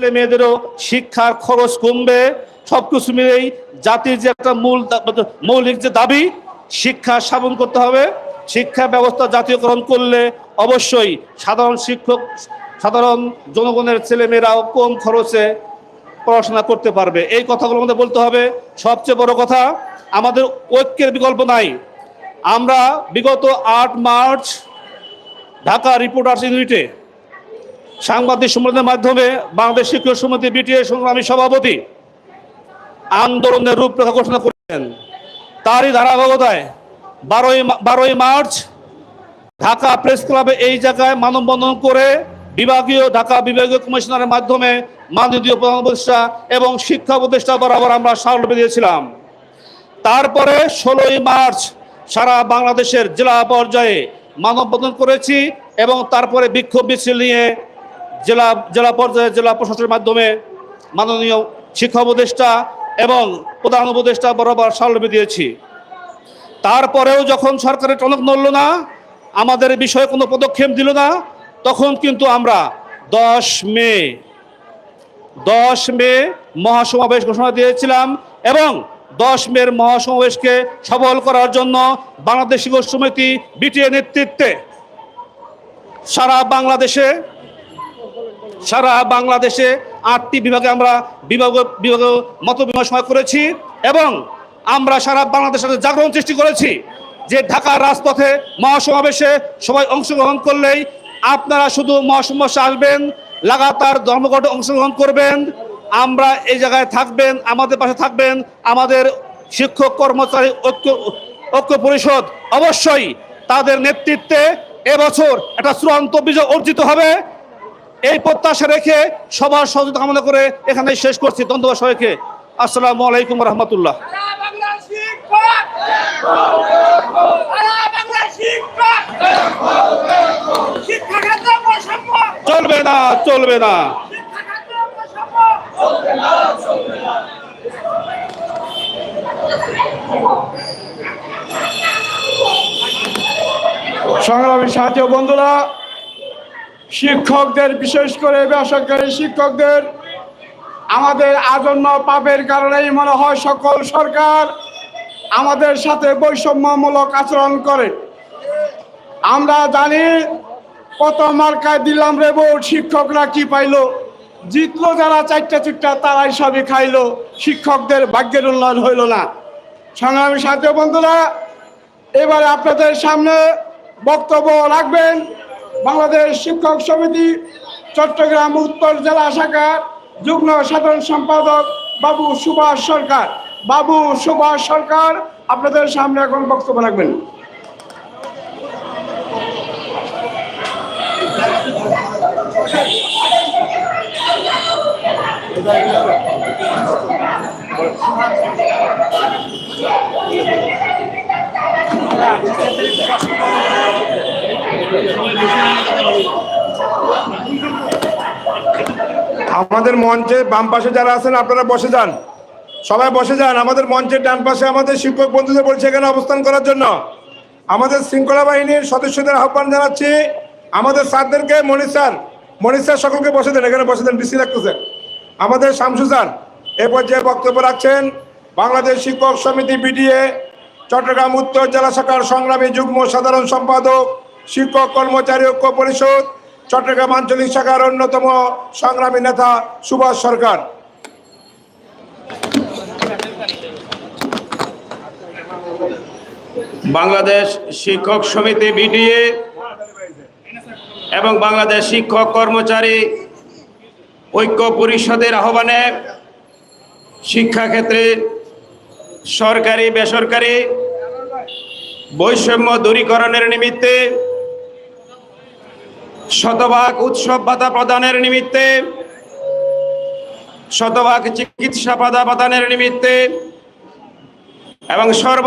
ছেলে মেয়েদেরও শিক্ষার খরচ কমবে, সবকিছু মিলেই জাতির যে একটা মূল মৌলিক যে দাবি, শিক্ষা স্থাপন করতে হবে। শিক্ষা ব্যবস্থা জাতীয়করণ করলে অবশ্যই সাধারণ শিক্ষক, সাধারণ জনগণের ছেলেমেয়েরাও কম খরচে পড়াশোনা করতে পারবে। এই কথাগুলো আমাদের বলতে হবে, সবচেয়ে বড় কথা, আমাদের ঐক্যের বিকল্প নাই। আমরা বিগত আট মার্চ ঢাকা রিপোর্টার্স ইউনিটে সাংবাদিক সম্মেলনের মাধ্যমে বাংলাদেশ শিক্ষক সমিতি বিটিএ সংগ্রামী সভাপতি আন্দোলনের রূপরেখা ঘোষণা করেছেন। তারই ধারাবাহিকতায় বারোই বারোই মার্চ ঢাকা প্রেস ক্লাবে এই জায়গায় মানববন্ধন করে বিভাগীয় ঢাকা বিভাগীয় কমিশনারের মাধ্যমে মাননীয় প্রধান উপদেষ্টা এবং শিক্ষা উপদেষ্টা বরাবর আমরা স্মারক দিয়েছিলাম তারপরে ষোলোই মার্চ সারা বাংলাদেশের জেলা পর্যায়ে মানববন্ধন করেছি এবং তারপরে বিক্ষোভ মিছিল নিয়ে জেলা জেলা পর্যায়ে জেলা প্রশাসনের মাধ্যমে মাননীয় শিক্ষা উপদেষ্টা এবং প্রধান উপদেষ্টা বরাবর স্মারক দিয়েছি। তারপরেও যখন সরকারের টনক নড়ল না, আমাদের বিষয়ে কোনো পদক্ষেপ দিল না, তখন কিন্তু আমরা দশ মে দশ মে মহাসমাবেশ ঘোষণা দিয়েছিলাম এবং দশ মের মহাসমাবেশকে সফল করার জন্য বাংলাদেশ সমিতি বিটিএ নেতৃত্বে সারা বাংলাদেশে সারা বাংলাদেশে আটটি বিভাগে আমরা বিভাগ বিভাগ, মত বিমর্শনা করেছি এবং আমরা সারা বাংলাদেশের জাগরণ সৃষ্টি করেছি যে ঢাকার রাজপথে মহাসমাবেশে সবাই অংশগ্রহণ করলেই আপনারা শুধু মহাসমাবেশে আসবেন, লাগাতার ধর্মঘটে অংশগ্রহণ করবেন, আমরা এই জায়গায় থাকবেন, আমাদের পাশে থাকবেন, আমাদের শিক্ষক, কর্মচারী, ঐক্য ঐক্য পরিষদ অবশ্যই তাদের নেতৃত্বে এবছর একটা চূড়ান্ত বিজয় অর্জিত হবে। এই প্রত্যাশা রেখে সবার সহযোগিতা কামনা করে এখানে শেষ করছি। ধন্যবাদ সবাইকে। আসসালামু আলাইকুম রহমতুল্লাহ। চলবে না চলবে না। শিক্ষা ক্ষেত্রে বৈষম্য সংগ্রামী সাথী বন্ধুরা শিক্ষকদের, বিশেষ করে বেসরকারি শিক্ষকদের, আমাদের আজন্য পাপের কারণেই মনে হয় সকল সরকার আমাদের সাথে বৈষম্যমূলক আচরণ করে। আমরা জানি কত মার্কায় দিলাম রে বোর্ড শিক্ষকরা কি পাইলো? জিতলো যারা চারটা চুটটা, তারাই সবই খাইলো। শিক্ষকদের ভাগ্যের উন্নয়ন হইল না। সংগ্রামী সাথী বন্ধুরা, এবারে আপনাদের সামনে বক্তব্য রাখবেন। বাংলাদেশ শিক্ষক সমিতি, চট্টগ্রাম উত্তর জেলা শাখার যুগ্ম সাধারণ সম্পাদক বাবু সুভাষ সরকার। বাবু সুভাষ সরকার, আপনাদের সামনে এখন বক্তব্য রাখবেন। আমাদের মঞ্চে বাম পাশে যারা আছেন, আপনারা বসে যান। সবাই বসে যান। আমাদের মঞ্চের ডান পাশে আমাদের শিক্ষক বন্ধুদের বলছে এখানে অবস্থান করার জন্য। আমাদের শৃঙ্খলা বাহিনীর সদস্যদের আহ্বান জানাচ্ছি। আমাদের স্যারদেরকে, মনির স্যার মনির স্যার সকলকে বসে দেন। এখানে বসে দেন, বিসি রাখতেছেন আমাদের শামসু স্যার, এ পর্যায়ে বক্তব্য রাখছেন বাংলাদেশ শিক্ষক সমিতি বিডিএ, চট্টগ্রাম উত্তর জেলা শাখার সংগ্রামী যুগ্ম সাধারণ সম্পাদক শিক্ষক কর্মচারী ঐক্য পরিষদ, চট্টগ্রাম আঞ্চলিক শাখার অন্যতম সংগ্রামী নেতা সুভাষ সরকার। বাংলাদেশ শিক্ষক সমিতি বিডিএ এবং বাংলাদেশ শিক্ষক কর্মচারী ঐক্য পরিষদের আহ্বানে শিক্ষাক্ষেত্রে সরকারি, বেসরকারি বৈষম্য দূরীকরণের নিমিত্তে শতভাগ উৎসব ভাতা প্রদানের নিমিত্তে শতভাগ চিকিৎসা ভাতা প্রদানের নিমিত্তে এবং সর্ব